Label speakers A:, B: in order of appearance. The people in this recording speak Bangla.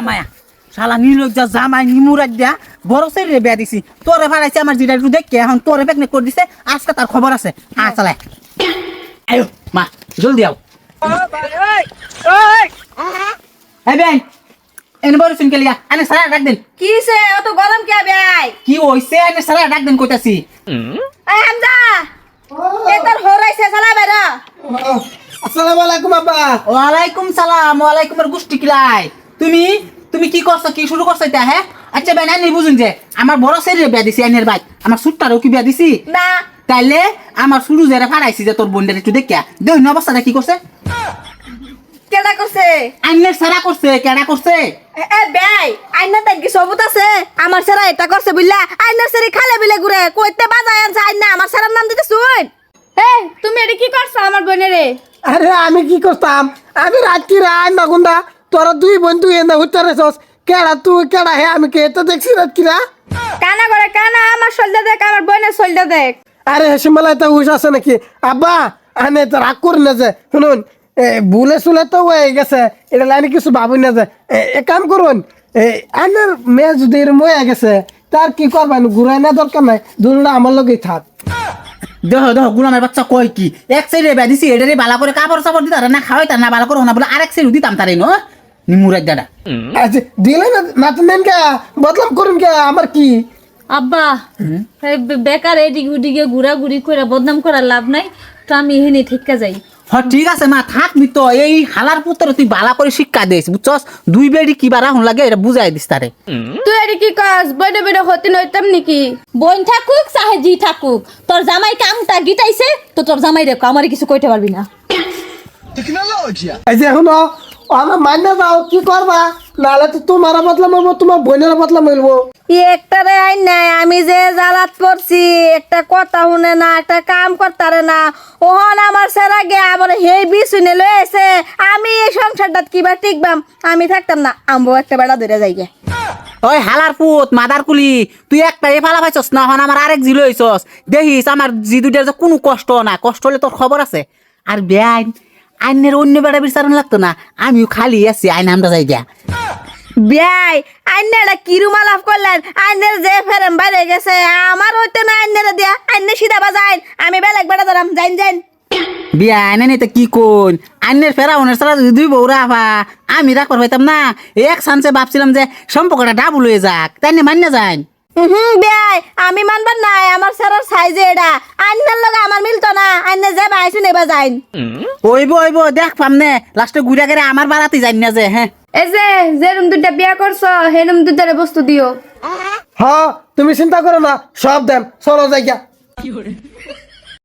A: জামায়া। শালা নিলজ্জা জামাই নিমুরাজ দিয়া বড় রে বিয়া দিছি। তোরে ফাড়াইছে আমার জিরা একটু দেখে এখন তোরে পেকনে করে দিছে আজকে তার খবর আছে। আ চালাই আয়ো মা জলদি আও। এই বেন এনে বড় শুনকে লিয়া আনে সারা ডাক দেন।
B: কিসে অত গরম কে ভাই
A: কি হইছে? আনে সারা ডাক দেন কইতাছি।
B: এই হামজা এ তোর হরাইছে চালা বেরা
C: আসসালামু আলাইকুম আব্বা।
A: ওয়ালাইকুম সালাম ওয়ালাইকুম এর গুষ্টি কিলাই তুমি তুমি কি করছ? কি শুরু করছ এটা হ্যাঁ? আচ্ছা বেন আনি বুঝুন যে আমার বড় ছেলে বিয়া দিছি আইনের ভাই। আমার সুটটারও কি বিয়া দিছি?
B: না।
A: তাইলে আমার শুরু যারা ফাড়াইছি যে তোর বোনদের একটু দেখিয়া। দেখুন অবস্থাটা কি করছে?
B: কেডা করছে?
A: আইনের সারা করছে কেডা করছে?
B: এ এ ভাই আইনা তাই কি সবুত আছে? আমার সারা এটা করছে বুঝলা আইনার সারি খালে বিলে ঘুরে কইতে বাজায় আনছে আইনা আমার সারার নাম দিতে শুন।
D: এই তুমি এটা কি করছ আমার বোনেরে?
C: আরে আমি কি করতাম? আমি রাত্রি রাত নাগুন্দা তোরা দুই বোন তুই এনে হইতে রেছস কেডা তুই কেডা হে আমি কে তো দেখছি রাত্রিরা
D: কানা করে কানা আমার সলদা দেখ আমার বোনের সলদা দেখ।
C: আরে হেসিমালা এটা হুশ আছে নাকি? আব্বা আনে তো রাগ করি না যে শুনুন এ, ভুলে সুলে তো হয়ে গেছে এটা লাইনে কিছু ভাবুন না যে এ, এক কাম করুন আনের মেয়ে যদি এরম হয়ে গেছে তার কি করবেন? ঘুরাই না দরকার নাই দুটা আমার লগেই থাক।
A: দেহ দেহ গুলামের বাচ্চা কয় কি? এক সাইডে বিয়া দিছি এটারে বালা করে কাপড় চাপড় দিতার না খাওয়াই তার না বালা করে না বলে আরেক সাইড দিতাম তারে ন? নিমুরাজ দাদা।
C: আচ্ছা দিলে না না তো কে বদলাম করুন কে আমার কি?
E: আব্বা বেকার এদিকে ওদিকে ঘুরাঘুরি করে বদনাম করার লাভ নাই তো আমি এখানে থেকে যাই।
A: হ ঠিক আছে মা থাক নি তো এই হালার পুত্র তুই বালা করে শিক্ষা দিস বুঝছস? দুই বেড়ি কি বারা হন লাগে এটা বুঝাই দিস তারে।
D: তুই এটা কি কস বইটা বেটা হতে নইতাম নাকি?
E: বোন থাকুক চাহে জি থাকুক তোর জামাই কামটা গিটাইছে তো তোর জামাই রেখো আমার কিছু কইতে পারবি না।
C: এই যে শুনো আমার মান্য কি করবা? নাহলে তো তোমার বদলাম হব তোমার বোনের বদলাম হইবো।
B: একটারে নাই আমি যে জ্বালাত পড়ছি একটা কথা শুনে না একটা কাম করতারে না। ওহন আমার সেরা গে আমার হেই বিছুনে লয়ে এসে আমি এই সংসারটা কিবা টিকবাম। আমি থাকতাম না আমবো একটা বেড়া ধরে যাই গে
A: ওই হালার পুত মাদার কুলি তুই একটা এ ফালা পাইছস না হন আমার আরেক জিলো হইছস। দেখিস আমার জি দুইটার যে কোনো কষ্ট না কষ্ট হলে তোর খবর আছে। আর বেআইন আইনের অন্য বেড়া বিচারণ লাগতো না। আমিও খালি আছি আইন আমরা যাই গিয়া
B: বিয়াই আইনেরা কিরুমা লাভ করলেন? আইনের যে ফেরেম বাইরে গেছে আমার হইতে না আইনেরা দিয়া আইনে সিধা বাজাইন আমি বেলেগ বেড়া ধরাম যাইন যাইন।
A: বিয়া আইনে নিতে কি কোন আইনের ফেরা ওনের সারা দুই বউ রাখবা আমি রাখবার পাইতাম না। এক সানসে ভাবছিলাম যে সম্পর্কটা ডাবল হয়ে যাক তাই না মান্য যাই
B: হুম বিয়াই আমি মানবার নাই আমার স্যারের সাইজে এটা। আইনার লগে আমার মিলতো না। আইনে যে বাইছু নেবা যাইন।
A: ওইব ওইব দেখ পাম নে লাস্টে ঘুরে গেলে আমার বাড়াতে যাই না যে হ্যাঁ।
D: এই যে যে রুম দুটা বিয়া করছ হে রুম দুটারে বস্তু দিও।
C: হ তুমি চিন্তা করো না সব দেন চলো যাইয়া